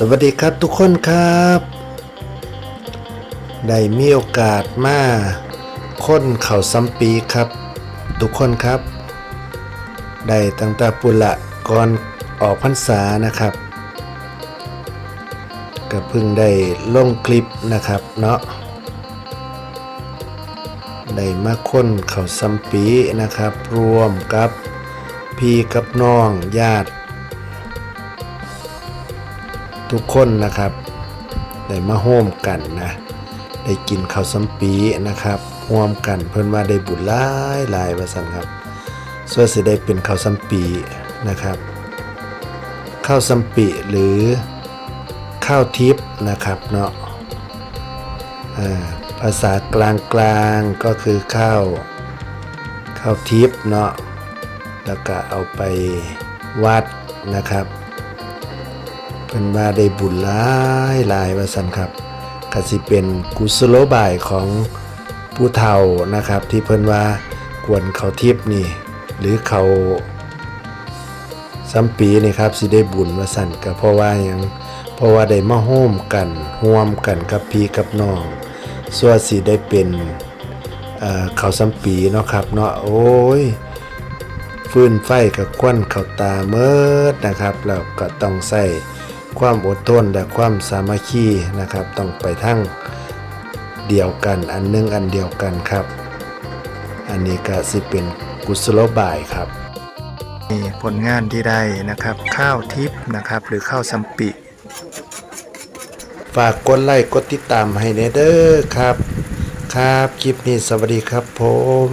สวัสดีครับทุกคนครับ ได้มีโอกาสมาค้นเขาซัมปีครับ ทุกคนครับ ได้ตั้งแต่ปุระก่อนออกพรรษานะครับก็เพิ่งได้ลงคลิปนะครับเนาะได้มาค้นเขาซัมปีนะครับ รวมกับพี่กับน้องญาติ ทุกคนนะครับได้มาโฮมกันนะได้กินข้าวสัมปีนะครับร่วมกันเพิ่นว่าได้บุญหลายหลายว่าซั่นครับส่วนสิได้เป็นข้าวสัมปีนะครับข้าวสัมปีหรือข้าวทิพย์นะครับเนาะภาษากลางกลางก็คือข้าวข้าวทิพย์เนาะแล้วก็เอาไปวัดนะครับ เพิ่นว่าได้บุญหลายหลายว่าซั่นครับก็สิเป็นกุศโลบายของผู้เฒ่านะครับ ที่เพิ่นว่ากวนเขาทิพนี่ หรือเขาสัมปีนี่ครับสิได้บุญว่าซั่นก็เพราะว่ายังเพราะว่าได้มาโฮมกันร่วมกันกับพี่กับน้องส่วนสิได้เป็นเอ่อเขาสัมปีเนาะครับเนาะโอ้ยฟื้นไฟกับควันเขาตาเมิดนะครับ แล้วก็ต้องใส่ ความอดทนและความสามัคคีนะครับ ต้องไปทั้งเดียวกันอันหนึงอันเดียวกันครับ อันนี้ก็สิเป็นกุศโลบายครับนี่ผลงานที่ได้นะครับ ข้าวทิพย์นะครับ หรือข้าวสัมปิ ฝากกดไลค์กดติดตามให้เนเด้อครับ ครับ คลิปนี้สวัสดีครับผม